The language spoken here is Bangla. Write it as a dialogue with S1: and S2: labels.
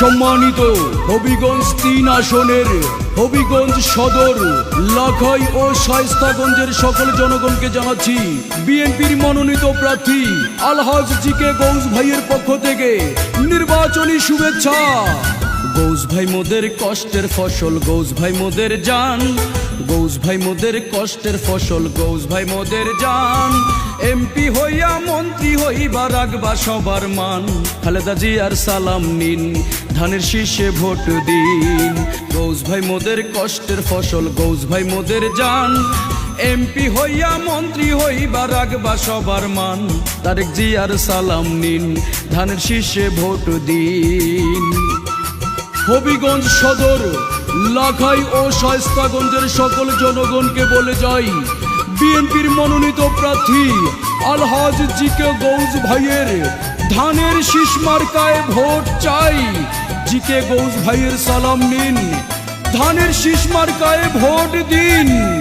S1: সম্মানিত হবিগঞ্জ তিন আসনের হবিগঞ্জ সদর, লাখাই ও শায়স্তাগঞ্জের সকল জনগণকে জানাচ্ছি, বিএনপির মনোনীত প্রার্থী আলহাজ জি কে গৌস ভাইয়ের পক্ষ থেকে নির্বাচনী শুভেচ্ছা। গৌস ভাই মোদের কষ্টের ফসল, গৌস ভাই মোদের যান গৌস ভাই মোদের কষ্টের ফসল, গৌস ভাই মোদের যান এমপি হইয়া হইবা রাখবা সবার মান। খালেদা জিয়ার সালাম নিন, ধানের শীষে ভোট দিন। গৌস ভাই মোদের কষ্টের ফসল, গৌস ভাই মোদের যান এমপি হইয়া মন্ত্রী হইবা রাখবা সবার মান। তারেক জিয়ার সালাম নিন, ধানের শীষে ভোট দিন। হবিগঞ্জ সদর, লাখাই ও শায়স্তাগঞ্জের সকল জনগণকে বলে যাই বিএনপির মনোনীত প্রার্থী আলহাজ জিকে গৌজ ভাইয়ের ধানের শীষ মার্কায় ভোট চাই। জিকে গৌজ ভাইয়ের সালাম নিন। ধানের শীষ মার্কায় ভোট দিন।